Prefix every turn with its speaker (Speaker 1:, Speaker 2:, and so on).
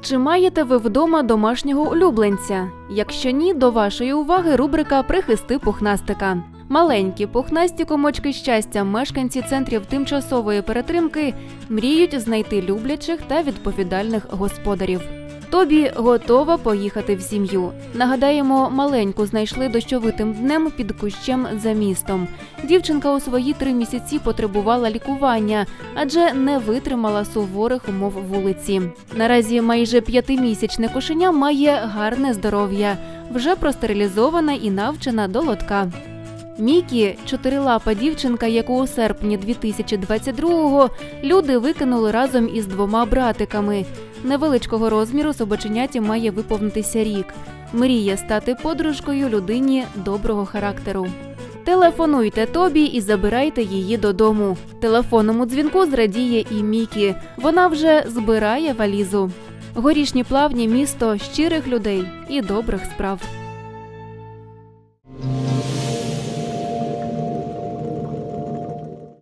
Speaker 1: Чи маєте ви вдома домашнього улюбленця? Якщо ні, до вашої уваги рубрика Прихисти пухнастика. Маленькі пухнасті комочки щастя, мешканці центрів тимчасової перетримки мріють знайти люблячих та відповідальних господарів. Тобі готова поїхати в сім'ю. Нагадаємо, маленьку знайшли дощовитим днем під кущем за містом. Дівчинка у свої три місяці потребувала лікування, адже не витримала суворих умов вулиці. Наразі майже п'ятимісячне кошеня має гарне здоров'я, вже простерилізована і навчена до лотка. Мікі чотирилапа дівчинка, яку у серпні 2022-го люди викинули разом із двома братиками. Невеличкого розміру собаченяті має виповнитися рік. Мріє стати подружкою людині доброго характеру. Телефонуйте Тобі і забирайте її додому. Телефонному дзвінку зрадіє і Мікі. Вона вже збирає валізу. Горішні плавні місто щирих людей і добрих справ.